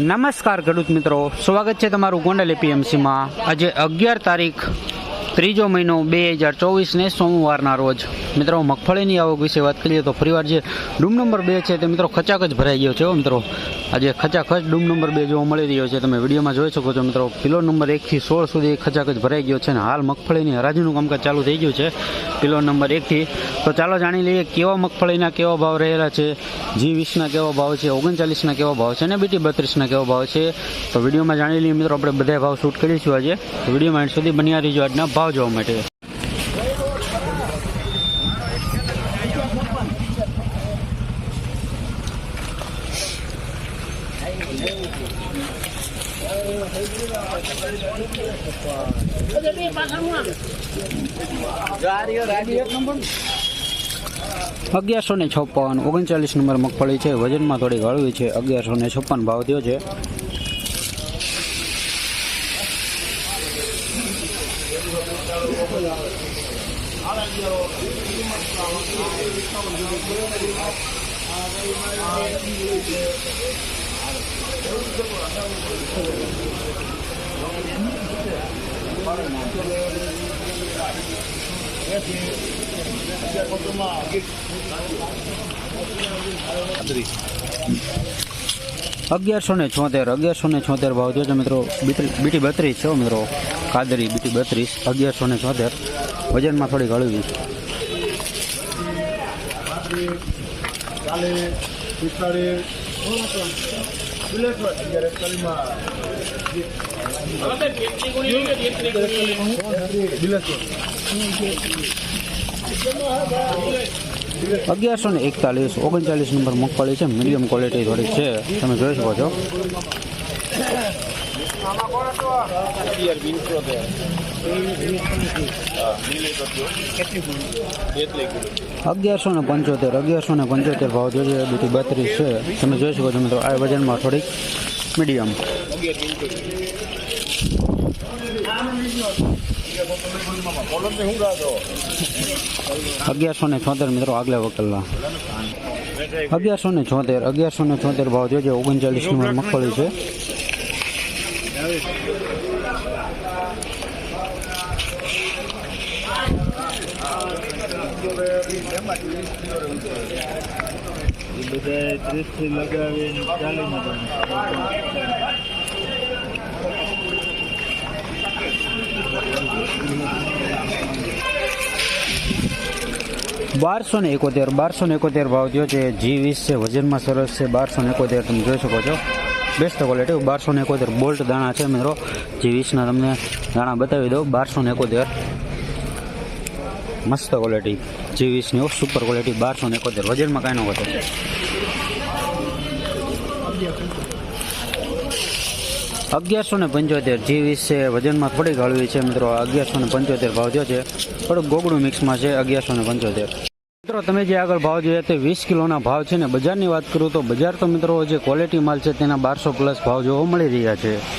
નમસ્કાર ખેડૂત મિત્રો. સ્વાગત છે તમારું ગોંડલ એપીએમસીમાં. આજે અગિયાર તારીખ, ત્રીજો મહિનો બે હજાર ચોવીસને સોમવારના રોજ. મિત્રો, મગફળીની આવક વિશે વાત કરીએ તો ફરીવાર જે રૂમ નંબર બે છે તે મિત્રો ખચાક જ ભરાઈ ગયો છે મિત્રો. આજે ખચાખચ ડૂમ નંબર બે જોવા મળી રહ્યો છે. તમે વિડીયોમાં જોઈ શકો છો મિત્રો, કિલો નંબર એકથી સોળ સુધી ખચાખચ ભરાઈ ગયો છે અને હાલ મગફળીની હરાજીનું કામકાજ ચાલુ થઈ ગયું છે. કિલો નંબર એકથી તો ચાલો જાણી લઈએ કેવા મગફળીના કેવા ભાવ રહેલા છે, જી વીસના કેવા ભાવ છે ઓગણચાલીસના કેવા ભાવ છે અને બીટી બત્રીસના કેવા ભાવ છે. તો વિડીયોમાં જાણી લઈએ મિત્રો, આપણે બધા ભાવ શૂટ કરીશું આજે. વિડીયોમાં એન્ડ સુધી બન્યા રહીજો આજના ભાવ જોવા માટે. અગિયારસો ને છપ્પન, ઓગણચાલીસ નંબર મગફળી છે. વજનમાં થોડી હળવી છે. અગિયારસો ને છપ્પન ભાવ થયો છે. અગિયારસો ને છોતેર, અગિયારસો ને છોતેર ભાવ છે મિત્રો. બીટી બત્રીસ છે મિત્રો. કાદરી બીટી બત્રીસ, અગિયારસો ને છોતેર. વજનમાં થોડી હળવી. પિસ્તાળીસ અગિયારસો ને એકતાલીસ, ઓગણચાલીસ નંબર મગફળી છે મીડિયમ ક્વોલિટી થોડીક છે, તમે જોઈ શકો છો. અગિયારસો ને પંચોતેર, અગિયારસો ને પંચોતેર ભાવ જોઈએ બીટી બત્રીસ છે. તમે જોઈ શકો છો મિત્રો, આ વજનમાં થોડીક મીડિયમ. અગિયારસો ને છોતેર મિત્રો, આગલા વકલના. અગિયારસો ને છોતેર, અગિયારસો ને છોતેર ભાવ જોજો ઓગણચાલીસ નંબર મગફળી છે. બધા બારસો ને એકોતેર, બારસો ને એકોતેર ભાવ થયો છે. જી વીસ છે, વજનમાં સરસ છે. બારસો ને એકોતેર તમે જોઈ શકો છો. બેસ્ટ ક્વોલિટી બારસો ને એકોતેર. બોલ્ટ દાણા છે મિત્રો. જે વીસના તમને દાણા બતાવી દઉં. બારસો ને એકોતેર. મસ્ત ક્વોલિટી જે વીસની સુપર ક્વોલિટી બારસો ને એકોતેર. વજનમાં કાંઈ ન વધે. અગિયારસો ને પંચોતેર. જી વીસ છે, વજનમાં થોડીક હળવી છે મિત્રો. અગિયારસો ને પંચોતેર ભાવ થયો છે. થોડુંક ગોગડું મિક્સમાં છે. અગિયારસો ને પંચોતેર. મિત્રો, તમે જે આગળ ભાવ જોયા તે વીસ કિલોના ભાવ છે ને બજારની વાત કરું તો બજાર તો મિત્રો જે ક્વોલિટી માલ છે તેના બારસો પ્લસ ભાવ જોવા મળી રહ્યા છે.